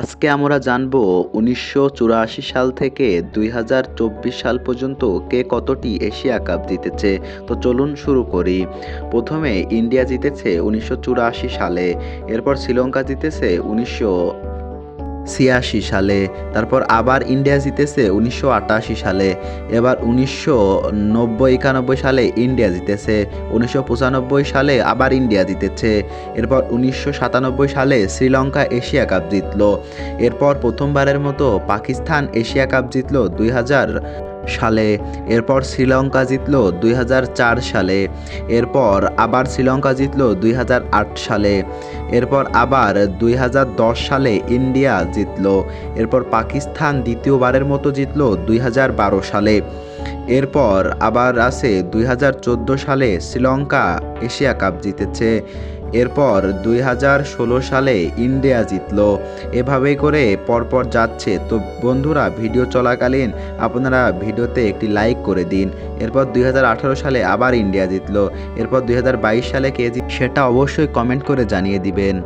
আজকে আমরা জানব উনিশশো চুরাশি সাল থেকে দুই হাজার চব্বিশ সাল পর্যন্ত কে কতটি এশিয়া কাপ জিতেছে। তো চলুন শুরু করি। প্রথমে ইন্ডিয়া জিতেছে উনিশশো চুরাশি সালে, এরপর শ্রীলঙ্কা জিতেছে উনিশশো ছিয়াশি সালে, তারপর আবার ইন্ডিয়া জিতেছে উনিশশো আটাশি সালে, এবার উনিশশো নব্বই একানব্বই সালে ইন্ডিয়া জিতেছে, উনিশশো পঁচানব্বই সালে আবার ইন্ডিয়া জিতেছে, এরপর উনিশশো সাতানব্বই সালে শ্রীলঙ্কা এশিয়া কাপ জিতল, এরপর প্রথমবারের মতো পাকিস্তান এশিয়া কাপ জিতল দুই হাজার সালে। এরপর শ্রীলঙ্কা জিতলো দুই সালে। এরপর আবার শ্রীলঙ্কা জিতলো দুই সালে। এরপর আবার দুই হাজার দশ সালে ইন্ডিয়া জিতলো। এরপর পাকিস্তান দ্বিতীয়বারের মতো জিতলো দুই সালে। এরপর আবার আছে দুই হাজার চোদ্দ সালে শ্রীলঙ্কা এশিয়া কাপ জিতেছে। এরপর দুই হাজার ষোলো সালে ইন্ডিয়া জিতল। এভাবে করে পরপর যাচ্ছে। তো বন্ধুরা, ভিডিও চলাকালীন আপনারা ভিডিওতে একটি লাইক করে দিন। এরপর দুই হাজার আঠারো সালে আবার ইন্ডিয়া জিতল। এরপর দুই হাজার বাইশ সালে কে জিত সেটা অবশ্যই কমেন্ট করে জানিয়ে দিবেন।